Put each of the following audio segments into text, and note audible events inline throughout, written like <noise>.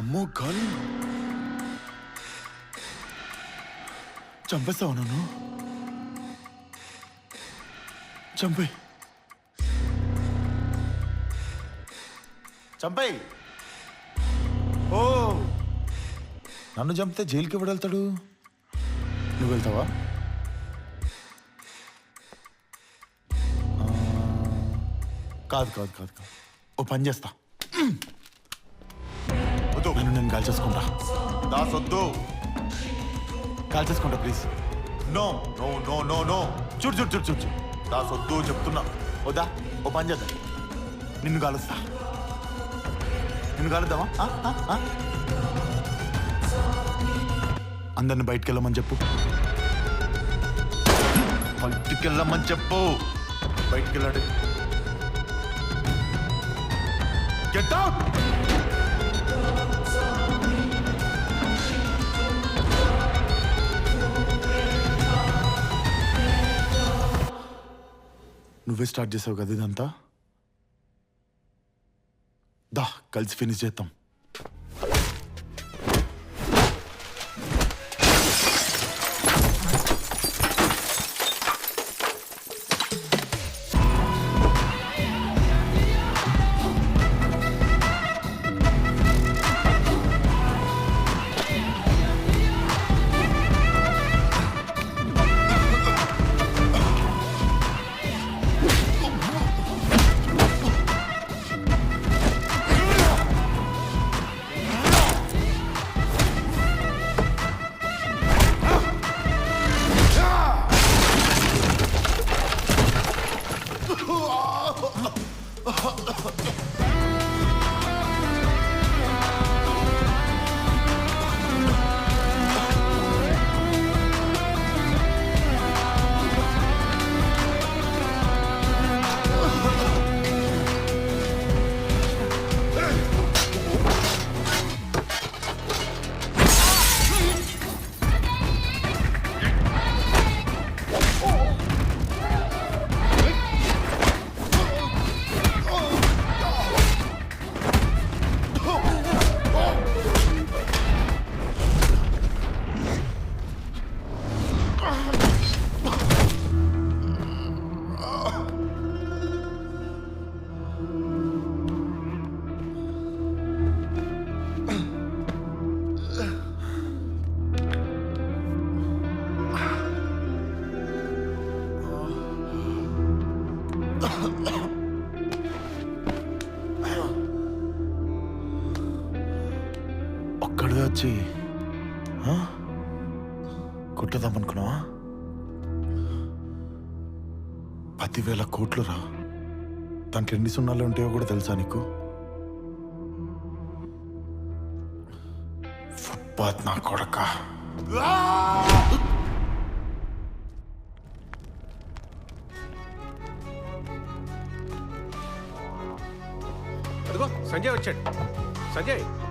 అమ్మో గాలి. చంపేస్తావు నన్ను? చంపే చంపే ఓ. నన్ను చంపితే జైలుకి ఎవడు వెళ్తాడు? నువ్వు వెళ్తావా? కాదు కాదు కాదు కాదు. ఓ పని చేస్తా. వద్దు. నన్ను నేను కాల్చేసుకుంటా దాస్ వద్దు. కాల్చేసుకుంటా please. No no no no no. చూడు చూడు చూడు చూడు చూడు. దాస్ వద్దు చెప్తున్నా. వద్దా? ఓ పని చేద్దాం. నిన్ను కాలుస్తా. నిన్ను కాలుద్దామా? అందరిని బయటికి వెళ్ళమని చెప్పు. బయటికి వెళ్ళమని చెప్పు. బయటికి వెళ్ళండి గెట్ అవుట్! నువ్వే స్టార్ట్ చేసావు కదా ఇదంతా? దా కలిసి ఫినిష్ చేద్దాం. ఒక్కడిదే వచ్చి ఆ? పదివేల కోట్లు రా. దాంట్లో ఎన్ని సున్నాలు ఉంటాయో కూడా తెలుసా నీకు? ఫుట్పాత్ నా కొడక. అదిగో సంజయ్ వచ్చాడు. సంజయ్.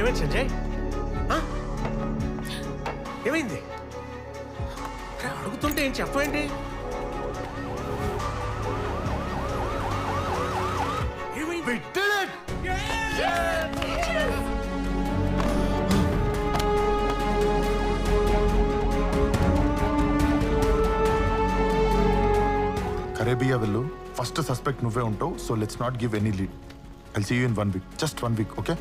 ఏమైంది సంజయ్? ఏమైంది? అడుగుతుంటే ఏం చెప్పండి కరేబియా వెళ్ళు. ఫస్ట్ సస్పెక్ట్ నువ్వే ఉంటావు so let's not give any lead I'll see you in one week just one week okay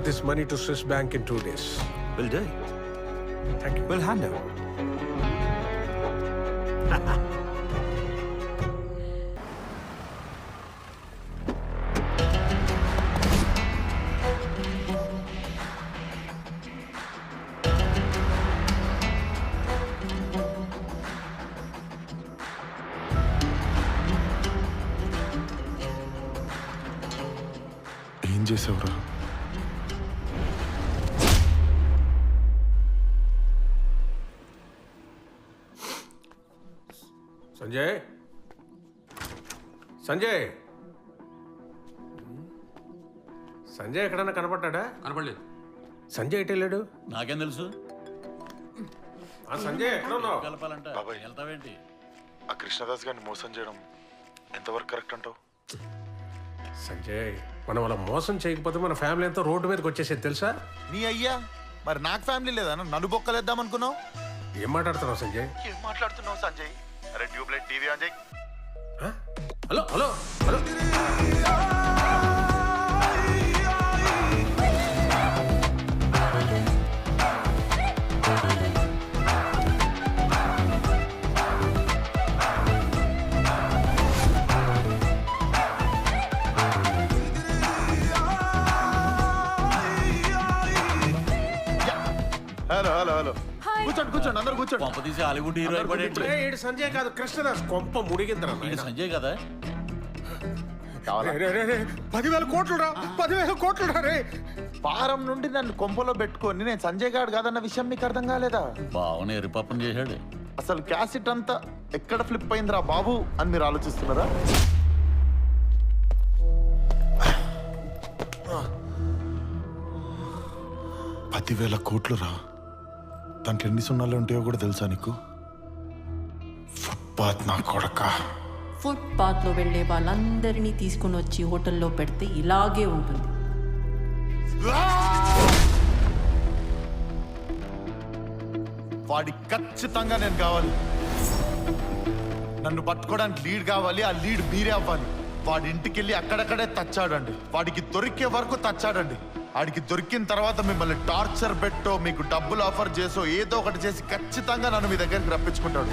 this money to Swiss Bank in two days. We'll do. It. Thank you. We'll hand over. Sanjay? Sanjay? Sanjay ఎక్కడన్నా కనపడ్డా కనపడలేదు. సంజయ్ ఎటు వెళ్ళాడు? నాకేం తెలుసు? ఆ సంజయ్ ఎక్కడ ఉన్నావు కలపాలంట. బాబాయ్. వెళ్తావేంటి? ఆ కృష్ణదాస్ గారిని మోసం చేయడం ఎంతవరకు కరెక్ట్ అంటావు? సంజయ్ మనం అలా మోసం చేయకపోతే మన ఫ్యామిలీ అంతా రోడ్డు మీదకి వచ్చేసేది తెలుసా? నీ అయ్యా మరి నాకు ఫ్యామిలీ లేదా? నన్ను బొక్కలేద్దాం అనుకున్నావు ఏం మాట్లాడుతున్నావు సంజయ్? ఏం మాట్లాడుతున్నావు సంజయ్? అరే ట్యూబ్లైట్ టీవీ ఆన్ చేయి. Hello hello hello. తీసి హాలీవుడ్ హీరో అయిపోయాడు. సంజయ్ కాదు కృష్ణదాస్ కొంప ముడిగిందిరా సంజయ్ కదా? పదివేల కోట్లు రా పదివేల కోట్లు రా రే. వారం నుండి నన్ను కొంపలో పెట్టుకొని నేను సంజయ్ గారు కాదన్న విషయం మీకు అర్థం కాలేదా? బావని ఎరిపప్పం చేశాడు. అసలు క్యాసెట్ అంతా ఎక్కడ ఫ్లిప్ అయిందిరా బాబు అని మీరు ఆలోచిస్తున్నారా? పదివేల కోట్లు రా. దాంట్లో ఎన్ని సున్నాలు ఉంటాయో కూడా తెలుసా నీకు? ఫుట్పాత్ నా కొడక. ఫుట్పాత్లో వెళ్ళే వాళ్ళందరినీ తీసుకుని వచ్చి హోటల్లో పెడితే ఇలాగే ఉంటుంది. వాడికి ఖచ్చితంగా నేను కావాలి. నన్ను పట్టుకోవడానికి లీడ్ కావాలి ఆ లీడ్ మీరే అవ్వాలి. వాడి ఇంటికి వెళ్ళి అక్కడక్కడే తచ్చాడండి. వాడికి దొరికే వరకు తచ్చాడండి. వాడికి దొరికిన తర్వాత మిమ్మల్ని టార్చర్ పెట్టో మీకు డబ్బులు ఆఫర్ చేసో ఏదో ఒకటి చేసి ఖచ్చితంగా నన్ను మీ దగ్గరికి రప్పించుకుంటాడు.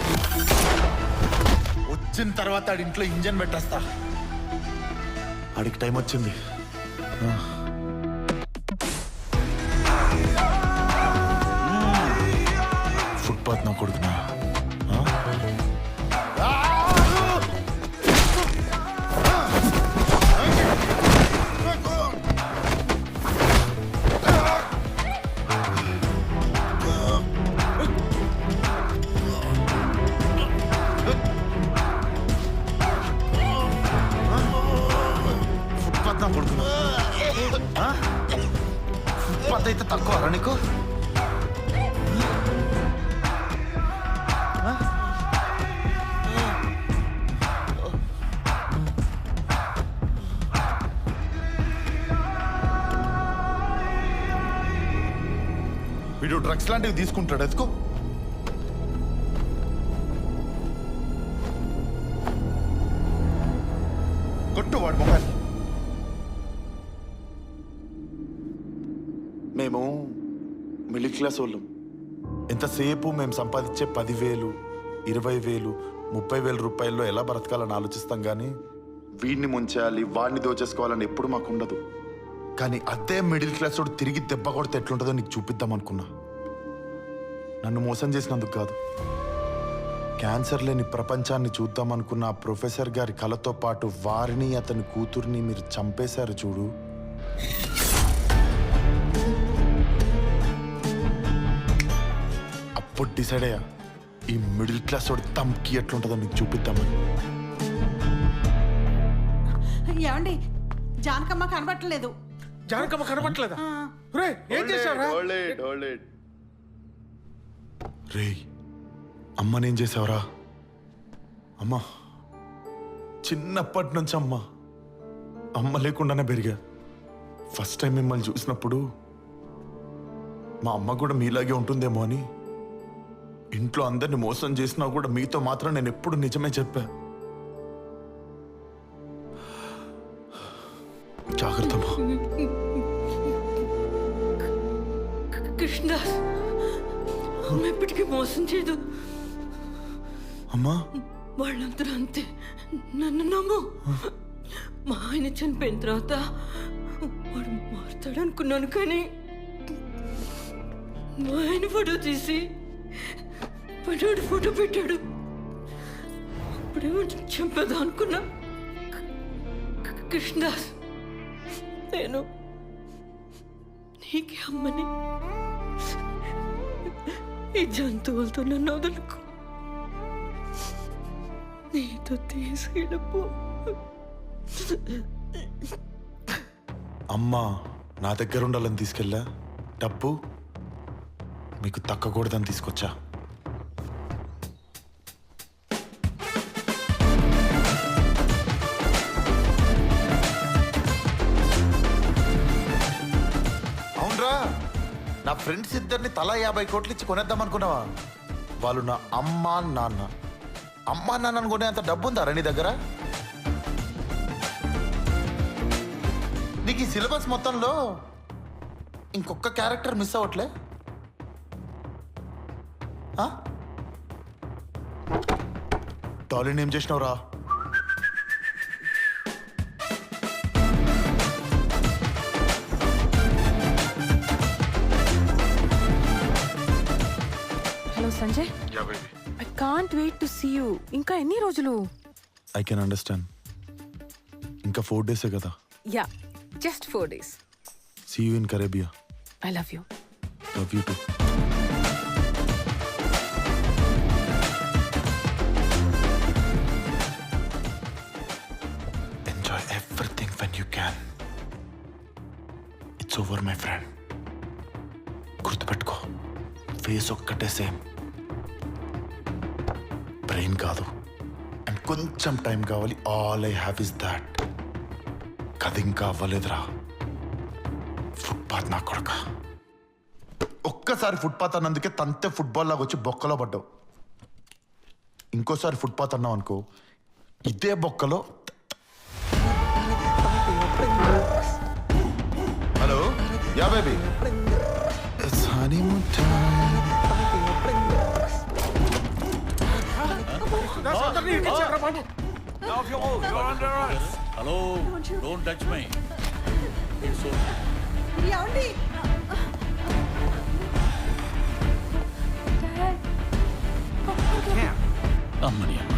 వచ్చిన తర్వాత ఆడి ఇంట్లో ఇంజన్ పెట్టేస్తా. ఆడికి టైం వచ్చింది. ఫుట్పాత్ నా కొడుకునా? అయితే నీకు వీడు డ్రగ్స్ లాంటివి తీసుకుంటాడు ఎత్తుకో. కొట్టు వాడు మొబైల్ మేము మిడిల్ క్లాస్ వాళ్ళం ఎంతసేపు మేము సంపాదించే పదివేలు ఇరవై వేలు ముప్పై వేల రూపాయల్లో ఎలా బ్రతకాలని ఆలోచిస్తాం కానీ వీడిని ముంచేయాలి వాడిని దోచేసుకోవాలని ఎప్పుడు మాకు ఉండదు కానీ అదే మిడిల్ క్లాస్ వాడు తిరిగి దెబ్బ కొడితే ఎట్లుంటుందో నీకు చూపిద్దాం అనుకున్నా. నన్ను మోసం చేసినందుకు కాదు. క్యాన్సర్ లేని ప్రపంచాన్ని చూద్దాం అనుకున్న ఆ ప్రొఫెసర్ గారి కళతో పాటు వారిని అతని కూతుర్ని మీరు చంపేశారు చూడు. అప్పుడు డిసైడ్ అయ్యా ఈ మిడిల్ క్లాస్ వాడి తమ్కి ఎట్లుంటుందో మీకు చూపిద్దామని. ఏమండి జానకమ్మ కనబట్టలేదు. జానకమ్మ కనబట్టలేదా? రే ఏం చేసావురా రేయ్ అమ్మనేం చేసావురా? అమ్మా చిన్నప్పటి నుంచి అమ్మ అమ్మ లేకుండానే పెరిగా. ఫస్ట్ టైం మిమ్మల్ని చూసినప్పుడు మా అమ్మ కూడా మీలాగే ఉంటుందేమో అని ఇంట్లో అందరిని మోసం చేసినా కూడా మీతో మాత్రం నేను ఎప్పుడు నిజమే చెప్పా. జాగ్రత్త అమ్మా. కృష్ణ అమ్మ ఎప్పటికీ మోసం చేయదు. అమ్మా. వాళ్ళందరూ అంతే. నన్ను నమ్ము. మా ఆయన చనిపోయిన తర్వాత వాడు మారుతాడు అనుకున్నాను కానీ మా ఆయన ఫోటో తీసి పడోడు ఫోటో పెట్టాడు. అప్పుడేమో చంపేదా అనుకున్నా. కృష్ణదాస్ నేను నీకే అమ్మని. ఈ జంతువులతో నన్ను వదులుకో. నీతో తీసుకెళ్ళపో. అమ్మా నా దగ్గర ఉండాలని తీసుకెళ్ళా? డబ్బు? మీకు తక్కకూడదని తీసుకొచ్చా? ఫ్రెండ్స్ ఇద్దరిని తలా యాభై కోట్లు ఇచ్చి కొనేద్దాం అనుకున్నావా? వాళ్ళు నా అమ్మ నాన్న. అమ్మా నాన్నను కొనే అంత డబ్బు ఉందా నీ దగ్గర? నీకు ఈ సిలబస్ మొత్తంలో ఇంకొక క్యారెక్టర్ మిస్ అవ్వట్లే? ఆ? డాలిని ఏం చేసినావురా? Sanjay? I can't wait to see you ఇంకా ఎన్ని రోజులు? ఐ కెన్ అండర్స్టాండ్ ఇంకా ఫోర్ డేసే కదా? Yeah just four days see you in Caribbean I love you love you to enjoy everything when you can it's over my friend గుర్తుపెట్టుకో. Face ఒక్కటే same కొంచెం time కావాలి. All I have is that కథ ఇంకా అవ్వలేదురా. Footpath నా కొడక. ఒక్కసారి footpath అన్నందుకే తంతే ఫుట్బాల్ లాగా వచ్చి బొక్కలో పడ్డావు. ఇంకోసారి ఫుట్పాత్ అన్నావు అనుకో ఇదే బొక్కలో hello yeah baby It's honeymoon time. Hello don't touch my. It's okay అమ్మని అమ్మ.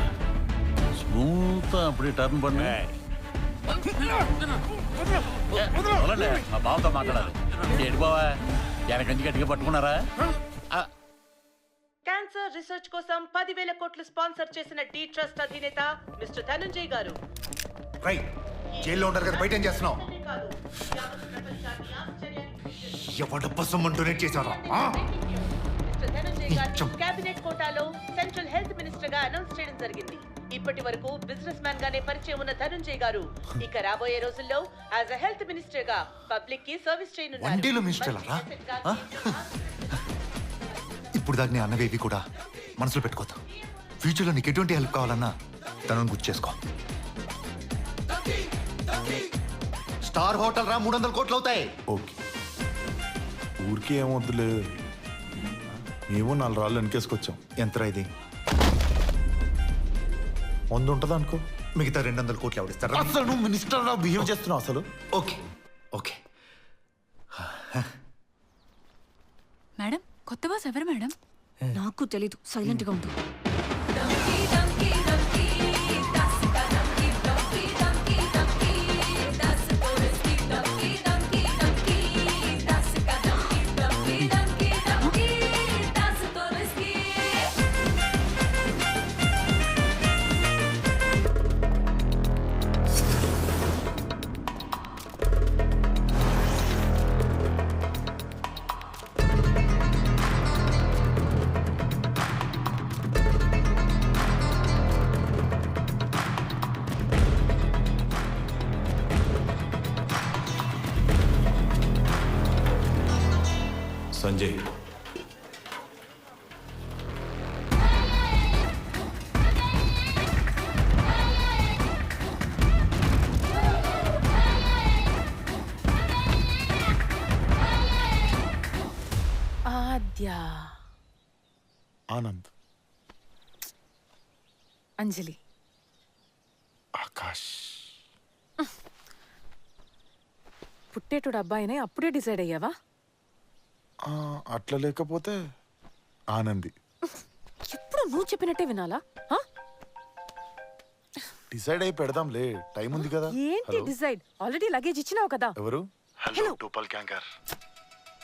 స్మూత్ అప్పుడే టర్న్ పండు మా బావతో మాట్లాడాలి. ఏడు బావా ఎనకంచి గట్టిగా పట్టుకున్నారా? క్యాన్సర్ రీసెర్చ్ కోసం పదివేల కోట్లు స్పాన్సర్ చేసిన డి ట్రస్ట్ అధినేత మిస్టర్ ధనంజయ్ గారు రైట్ జైల్లో ఉంటారు కదా బయట ఏం చేస్తున్నావు కాదు, యావత్ ప్రపంచాన్ని ఆశ్చర్యానికి గురిచేసిన ఎవడప్ప సొమ్మని డొనేట్ చేశారా? మిస్టర్ ధనంజయ్ గారిని కేబినెట్ కోటాలో సెంట్రల్ హెల్త్ మినిస్టర్గా అనౌన్స్ చేయడం జరిగింది ఇప్పటి వరకు బిజినెస్ మ్యాన్ గానే పరిచయం ఉన్న ధనంజయ్ గారు ఇక రాబోయే రోజుల్లో యాజ్ అ హెల్త్ మినిస్టర్గా పబ్లిక్కి సర్వీస్ చేయనున్నారు? ఆ? <laughs> ఇప్పుడు దాకా నీ అన్నగా ఇవి కూడా మనసులో పెట్టుకోతా. ఫ్యూచర్లో నీకు ఎటువంటి హెల్ప్ కావాలన్నా తనను గుర్తు చేసుకో. స్టార్ హోటల్ రా మూడు వందల కోట్లు అవుతాయి. ఓకే. ఊరికి ఏమొద్దులే మేము నాలుగు రాళ్ళు వెనకేసుకొచ్చాం. ఎంతరా ఇది? వంద ఉంటుంది అనుకో మిగతా రెండు వందల కోట్లు ఎవడిస్తారా అసలు నువ్వు మినిస్టర్ బిహేవ్ చేస్తున్నావు అసలు. ఓకే. ఓకే మేడం కొత్త బాస్ ఎవరు మేడం? నాకు తెలీదు. సైలెంట్గా ఉండు ఆనంద్. అంజలి. ఆకాష్. పుట్టేటోడు అబ్బాయినే అప్పుడే డిసైడ్ అయ్యావా? ఆ, అట్లా లేకపోతే ఆనంది. ఎప్పుడు నువ్వు చెప్పినట్టే వినాలా? ఆ? డిసైడ్ అయి పెడదాంలే టైం ఉంది కదా. ఏంటి డిసైడ్? ఆల్రెడీ లగేజ్ ఇచ్చినావు కదా. ఎవరు? హలో. టూపల్ క్యాంకర్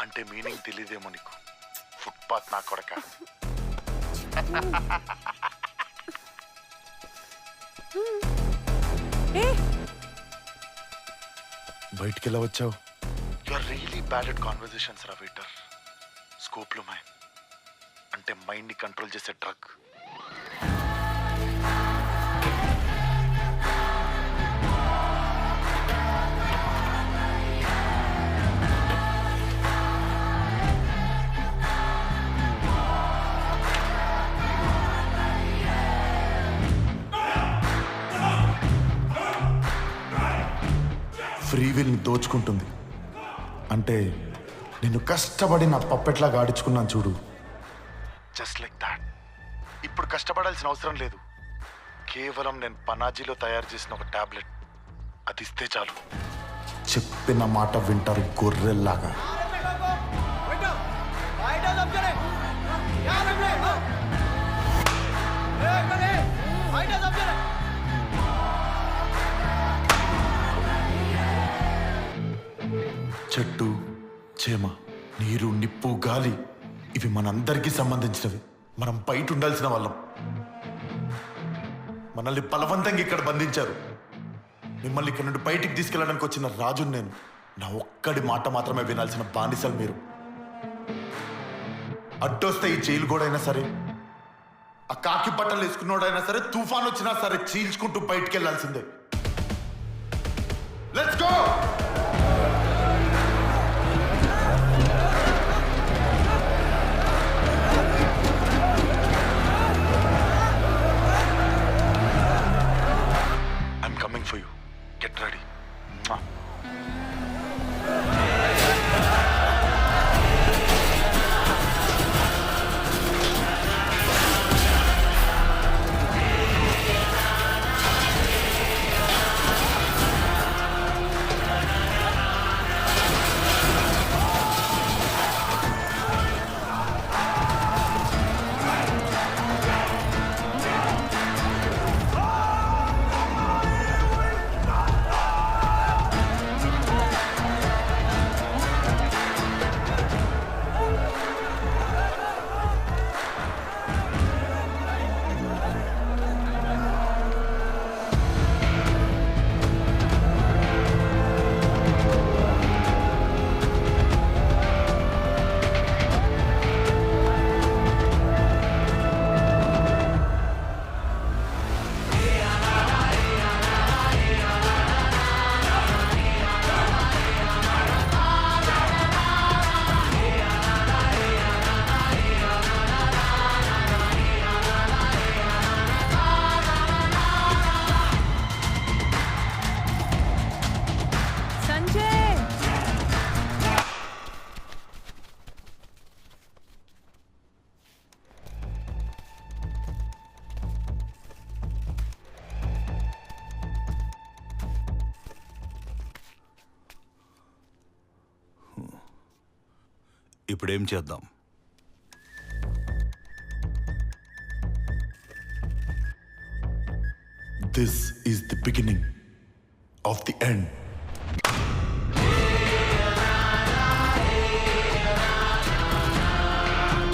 అంటే మీనింగ్ తెలియదేమో నీకు. నా కొడక ఏ బయటికి ఎలా వచ్చావు? You are really bad at conversations రా వెయిటర్ స్కోప్లు మైండ్ అంటే మైండ్ని కంట్రోల్ చేసే డ్రగ్ ఫ్రీ విల్ని దోచుకుంటుంది. అంటే నేను కష్టపడి నా పప్పెట్లా ఆడించుకున్నాను చూడు. జస్ట్ లైక్ దాట్ ఇప్పుడు కష్టపడాల్సిన అవసరం లేదు. కేవలం నేను పనాజీలో తయారు చేసిన ఒక టాబ్లెట్. అది ఇస్తే చాలు. చెప్పిన మాట వింటారు గొర్రెల్లాగా. చెట్టు చేమ నీరు నిప్పు గాలి ఇవి మనందరికీ సంబంధించినవి. మనం బయట ఉండాల్సిన వాళ్ళం. మనల్ని బలవంతంగా ఇక్కడ బంధించారు. మిమ్మల్ని ఇక్కడ నుండి బయటికి తీసుకెళ్ళడానికి వచ్చిన రాజు నేను. నా ఒక్కడి మాట మాత్రమే వినాల్సిన బానిసలు మీరు. అడ్డొస్తే ఈ జైలు కూడా అయినా సరే ఆ కాకి బట్టలు వేసుకున్నోడైనా సరే తుఫాన్ వచ్చినా సరే చీల్చుకుంటూ బయటికి వెళ్ళాల్సిందే. లెట్స్ గో ఇప్పుడేం చేద్దాం this is the beginning of the end